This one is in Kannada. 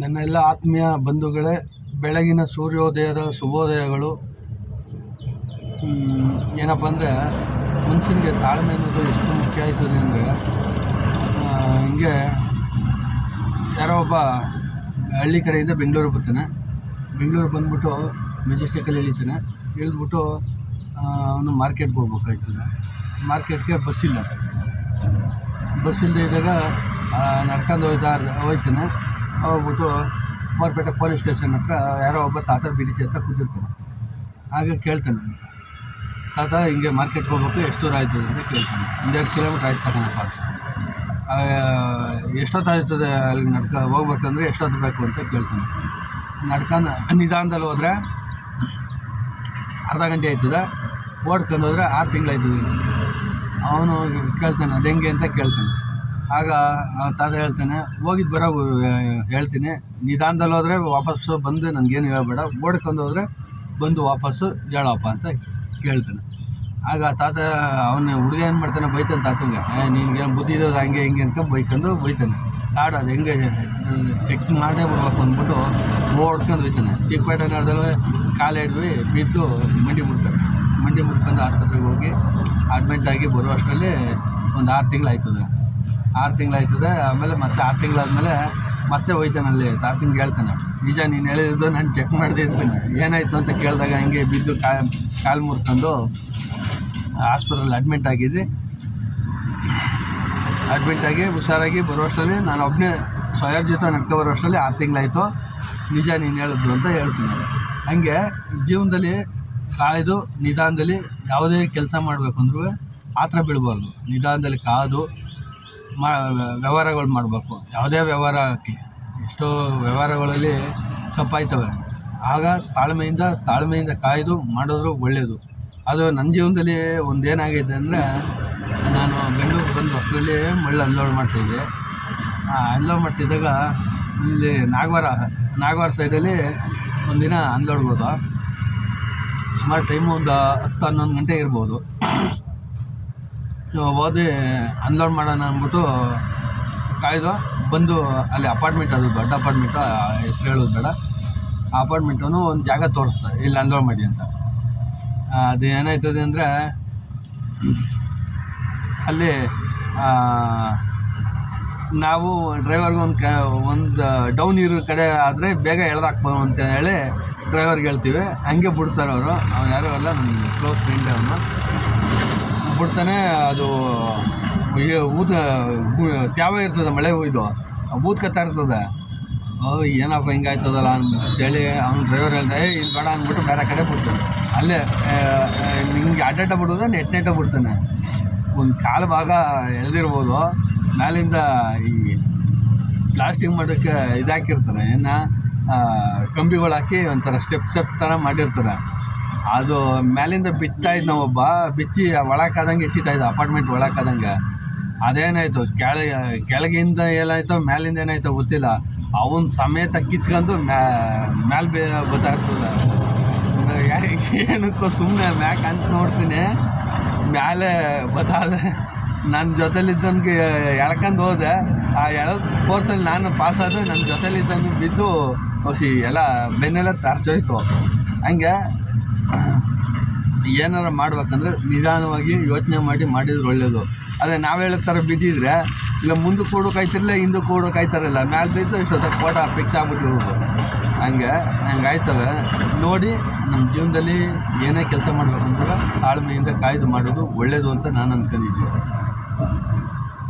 ನನ್ನೆಲ್ಲ ಆತ್ಮೀಯ ಬಂಧುಗಳೇ, ಬೆಳಗಿನ ಸೂರ್ಯೋದಯದ ಶುಭೋದಯಗಳು. ಏನಪ್ಪ ಅಂದರೆ, ಮನುಷ್ಯನಿಗೆ ತಾಳ್ಮೆ ಅನ್ನೋದು ಎಷ್ಟು ಮುಖ್ಯ ಆಯ್ತದೆ ಅಂದರೆ ಹಿಂಗೆ ಯಾರೋ ಒಬ್ಬ ಹಳ್ಳಿ ಕಡೆಯಿಂದ ಬೆಂಗಳೂರು ಬರ್ತಾನೆ. ಬೆಂಗಳೂರು ಬಂದ್ಬಿಟ್ಟು ಮೆಜೆಸ್ಟಿಕಲ್ಲಿ ಇಳಿತಾನೆ ಇಳಿದ್ಬಿಟ್ಟು ಅವನು ಮಾರ್ಕೆಟ್ಗೆ ಹೋಗ್ಬೇಕಾಯ್ತದೆ. ಮಾರ್ಕೆಟ್ಗೆ ಬಸ್ಸಿಲ್ಲ ಬಸ್ ಇದ್ದಾಗ ನಡ್ಕೊಂಡು ಹೋಯ್ತಾ ಹೋಯ್ತಾನೆ. ಹೋಗ್ಬಿಟ್ಟು ಕೋರ್ಪೇಟೆ ಪೊಲೀಸ್ ಸ್ಟೇಷನ್ ಹತ್ರ ಯಾರೋ ಒಬ್ಬ ತಾತ ಬಿಡಿಸಿ ಅಂತ ಕೂತಿರ್ತಾನೆ ಆಗ ಕೇಳ್ತಾನೆ ತಾತ, ಹಿಂಗೆ ಮಾರ್ಕೆಟ್ಗೆ ಹೋಗ್ಬೇಕು, ಎಷ್ಟು ದೂರ ಆಯ್ತದೆ ಅಂತ ಕೇಳ್ತಾನೆ. ಒಂದೆರಡು ಕಿಲೋಮೀಟ್ರ್ ಆಯ್ತು ತಗೋಣಪ್ಪ ಎಷ್ಟೊತ್ತು ಎಷ್ಟೊತ್ತಾಯ್ತದೆ ಅಲ್ಲಿ ನಡ್ಕ, ಹೋಗ್ಬೇಕಂದ್ರೆ ಎಷ್ಟೊತ್ತು ಬೇಕು ಅಂತ ಕೇಳ್ತಾನೆ. ನಡ್ಕೊಂಡು ನಿಧಾನದಲ್ಲಿ ಹೋದರೆ ಅರ್ಧ ಗಂಟೆ ಆಯ್ತದೆ. ಓಡ್ಕೊಂಡು ಹೋದ್ರೆ ಆರು ತಿಂಗಳಾಯ್ತದೆ. ಅವನು ಕೇಳ್ತಾನೆ, ಅದು ಹೆಂಗೆ ಅಂತ ಕೇಳ್ತಾನೆ. ಆಗ ತಾತ ಹೇಳ್ತಾನೆ ಹೋಗಿದ್ದು ಬರೋ ಹೇಳ್ತೀನಿ. ನಿಧಾನದಲ್ಲಿ ಹೋದರೆ ವಾಪಸ್ಸು ಬಂದು ನನಗೇನು ಹೇಳಬೇಡ. ಓಡ್ಕೊಂಡು ಹೋದರೆ ಬಂದು ವಾಪಸ್ಸು ಹೇಳಪ್ಪ ಅಂತ ಕೇಳ್ತಾನೆ. ಆಗ ತಾತ, ಅವನ ಹುಡುಗ ಏನು ಮಾಡ್ತಾನೆ? ಬೈತಾನೆ ತಾತಂಗೆ. ನಿನಗೆ ಬುದ್ಧಿ ಇರೋದು ಹಂಗೆ ಹಿಂಗೆ ಅಂತ ಬೈಕೊಂಡು ಬೈತಾನೆ. ತಾಡ, ಅದು ಹೆಂಗೆ ಚೆಕ್ ಮಾಡೇ ಬರ್ಬೇಕು ಅಂದ್ಬಿಟ್ಟು ಓಡ್ಕೊಂಡು ಚಿಕ್ಕಪೇಟೆ ನಗರದಲ್ಲಿ ಕಾಲು ಹಿಡ್ವಿ ಬಿದ್ದು ಮಂಡಿ ಮುಟ್ತಾರೆ ಮಂಡಿ ಮುಟ್ಕೊಂಡು ಆಸ್ಪತ್ರೆಗೆ ಹೋಗಿ ಅಡ್ಮಿಂಟ್ ಆಗಿ ಬರುವಷ್ಟರಲ್ಲಿ ಒಂದು ಆರು ತಿಂಗಳು ಆಯ್ತದೆ ಆರು ತಿಂಗಳು ಆಯ್ತದೆ ಆಮೇಲೆ ಮತ್ತೆ ಆರು ತಿಂಗಳಾದ್ಮೇಲೆ ಮತ್ತೆ ಹೋಯ್ತಾನೆ ಅಲ್ಲಿ ತಿಂಗಳು ಹೇಳ್ತಾನೆ. ನಿಜ ನೀನು ಹೇಳಿದ್ದು ನಾನು ಚೆಕ್ ಮಾಡದೇ ಇರ್ತೀನಿ. ಏನಾಯ್ತು ಅಂತ ಕೇಳಿದಾಗ ಹಿಂಗೆ ಬಿದ್ದು ಕಾ, ಕಾಲು ಮುರ್ಕೊಂಡು ಆಸ್ಪತ್ರೆಯಲ್ಲಿ ಅಡ್ಮಿಟ್ ಆಗಿದ್ದೆ ಅಡ್ಮಿಟ್ ಆಗಿ ಹುಷಾರಾಗಿ ಬರೋ ಅಷ್ಟರಲ್ಲಿ ನಾನು ಒಬ್ಬನೇ ಸ್ವಯರ್ ಜೊತೆ ನಡ್ಕೊ ಬರೋ ಅಷ್ಟರಲ್ಲಿ ಆರು ತಿಂಗಳಾಯಿತು. ನಿಜ ನೀನು ಹೇಳಿದ್ದು ಅಂತ ಹೇಳ್ತೀನಿ. ಹಂಗೆ ಜೀವನದಲ್ಲಿ ಕಾಯ್ದು ನಿಧಾನದಲ್ಲಿ ಯಾವುದೇ ಕೆಲಸ ಮಾಡಬೇಕು ಅಂದ್ರೂ ಥರ ಬೀಳ್ಬಾರ್ದು. ನಿಧಾನದಲ್ಲಿ ಕಾದು ಮಾ, ವ್ಯವಹಾರಗಳು ಮಾಡಬೇಕು. ಯಾವುದೇ ವ್ಯವಹಾರ ಹಾಕಿ. ಎಷ್ಟೋ ವ್ಯವಹಾರಗಳಲ್ಲಿ ತಪ್ಪಾಯ್ತವೆ. ಆಗ ತಾಳ್ಮೆಯಿಂದ ತಾಳ್ಮೆಯಿಂದ ಕಾಯ್ದು ಮಾಡಿದ್ರು ಒಳ್ಳೆಯದು ಅದು ನನ್ನ ಜೀವನದಲ್ಲಿ ಒಂದೇನಾಗಿದೆ ಅಂದರೆ, ನಾನು ಬೆಂಗಳೂರು ಬಂದು ಹೊಸದಲ್ಲಿ ಮಳ್ಳಿ ಅನ್ಲೋಡ್ ಮಾಡ್ತಿದ್ದೆ. ಅನ್ಲೋಡ್ ಮಾಡ್ತಿದ್ದಾಗ ಇಲ್ಲಿ ನಾಗವಾರ ನಾಗವಾರ ಸೈಡಲ್ಲಿ ಒಂದಿನ ಅನ್ಲೋಡ್ಬೋದು ಸುಮಾರು ಟೈಮು ಒಂದು ಹತ್ತು ಹನ್ನೊಂದು ಗಂಟೆ ಇರ್ಬೋದು. ಹೋದೆ ಅನ್ಲೋಡ್ ಮಾಡೋಣ ಅಂದ್ಬಿಟ್ಟು ಕಾಯ್ದು ಬಂದು ಅಲ್ಲಿ ಅಪಾರ್ಟ್ಮೆಂಟ್ ಅದು ದೊಡ್ಡ ಅಪಾರ್ಟ್ಮೆಂಟು ಹೆಸ್ರು ಹೇಳೋದು ಬೇಡ. ಆ ಅಪಾರ್ಟ್ಮೆಂಟನ್ನು ಒಂದು ಜಾಗ ತೋರಿಸ್ತಾರೆ, ಇಲ್ಲಿ ಅನ್ಲೋಡ್ ಮಾಡಿ ಅಂತ. ಅದು ಏನಾಯ್ತದೆ ಅಂದರೆ, ಅಲ್ಲಿ ನಾವು ಡ್ರೈವರ್ಗೆ ಒಂದು ಕ, ಒಂದು ಡೌನ್ ಇರೋ ಕಡೆ ಆದರೆ ಬೇಗ ಎಳ್ದಾಕ್ಬೋದು ಅಂತ ಹೇಳಿ ಡ್ರೈವರ್ಗೆ ಹೇಳ್ತೀವಿ. ಹಂಗೆ ಬಿಡ್ತಾರೆ ಅವರು. ಅವ್ನು ಯಾರು ಅಲ್ಲ ನನ್ನ ಕ್ಲೋಸ್ ಫ್ರೆಂಡ್ ಅವನು. ಬಿಡ್ತಾನೆ, ಅದು ಊತ ತ್ಯಾವ ಇರ್ತದೆ ಮಳೆ ಹೋಯ್ದು ಬೂತ್ಕತ್ತಾ ಇರ್ತದೆ. ಓ, ಏನಪ್ಪ ಹಿಂಗಾಯ್ತದಲ್ಲ ಅಂತೇಳಿ ಅವ್ನು ಡ್ರೈವರ್ ಹೇಳ್ದೆ ಏ ಇಲ್ಲಿ ಬೇಡ ಅಂದ್ಬಿಟ್ಟು ಬೇರೆ ಕಡೆ ಬಿಡ್ತಾನೆ. ಅಲ್ಲೇ ನಿಮಗೆ ಅಡ್ಡಾಟ ಬಿಡೋದು, ನೆಟ್ ನೆಟ್ಟ ಬಿಡ್ತಾನೆ. ಒಂದು ಕಾಲು ಭಾಗ ಎಳೆದಿರ್ಬೋದು ಮೇಲಿಂದ ಈ ಪ್ಲಾಸ್ಟಿಕ್ ಮಾಡೋಕ್ಕೆ ಇದಾಕಿರ್ತಾರೆ, ಏನು ಕಂಬಿಗಳು ಹಾಕಿ ಒಂಥರ ಸ್ಟೆಪ್ ಸ್ಟೆಪ್ ಥರ ಮಾಡಿರ್ತಾರೆ. ಅದು ಮೇಲಿಂದ ಬಿತ್ತಾ ಇದ್ದ ನಾವೊಬ್ಬ ಬಿಚ್ಚಿ ಒಳಕಾದಂಗೆ ಎಸಿತಾ ಇದ್ದ ಅಪಾರ್ಟ್ಮೆಂಟ್ ಒಳಕಾದಂಗೆ ಅದೇನಾಯಿತು, ಕೆಳಗೆ, ಕೆಳಗಿಂದ ಏನಾಯ್ತು, ಮೇಲಿಂದ ಏನಾಯ್ತೋ ಗೊತ್ತಿಲ್ಲ. ಅವನ ಸಮೇತ ಕಿತ್ಕೊಂಡು ಮ್ಯಾ ಮ್ಯಾಲೆ ಬೇ, ಗೊತ್ತಾಗ್ತದೆ. ಏನಕ್ಕೋ ಸುಮ್ಮನೆ ಮ್ಯಾಕ್ ಅಂತ ನೋಡ್ತೀನಿ. ಮ್ಯಾಲೆ ಬತ್ತಾದ ನನ್ನ ಜೊತೆಲಿದ್ದವನಿಗೆ ಎಳ್ಕೊಂಡು ಹೋದೆ. ಆ ಎಳ ಕೋರ್ಸಲ್ಲಿ ನಾನು ಪಾಸ್ ಆದರೆ ನನ್ನ ಜೊತೆಲಿದ್ದವನು ಬಿದ್ದು ಹೊಸಿ ಎಲ್ಲ ಬೆನ್ನೆಲ್ಲ ತರ್ಚೋಯ್ತು ಹಂಗೆ ಏನಾರ ಮಾಡ್ಬೇಕಂದ್ರೆ ನಿಧಾನವಾಗಿ ಯೋಚನೆ ಮಾಡಿ ಮಾಡಿದ್ರೆ ಒಳ್ಳೆಯದು ಅದೇ ನಾವು ಹೇಳೋ ಥರ ಬಿದ್ದಿದ್ರೆ, ಇಲ್ಲ ಮುಂದೆ ಕೂಡೋ ಆಯ್ತಿರಲಿಲ್ಲ, ಹಿಂದೆ ಕೂಡೋ ಕಾಯ್ತಾರಲ್ಲ ಮ್ಯಾಲೆ ಬಿದ್ದು ಇಷ್ಟೊತ್ತ ಫೋಟೋ ಫಿಕ್ಸ್ ಆಗ್ಬಿಟ್ಟಿರೋದು. ಹಂಗೆ ಹಂಗೆ ಆಯ್ತವೆ. ನೋಡಿ ನಮ್ಮ ಜೀವನದಲ್ಲಿ ಏನೇ ಕೆಲಸ ಮಾಡಬೇಕಂದ್ರೆ ತಾಳ್ಮೆಯಿಂದ ಕಾಯ್ದು ಮಾಡೋದು ಒಳ್ಳೆಯದು ಅಂತ ನಾನು ಅನ್ಕೊಂಡಿದ್ದೀನಿ.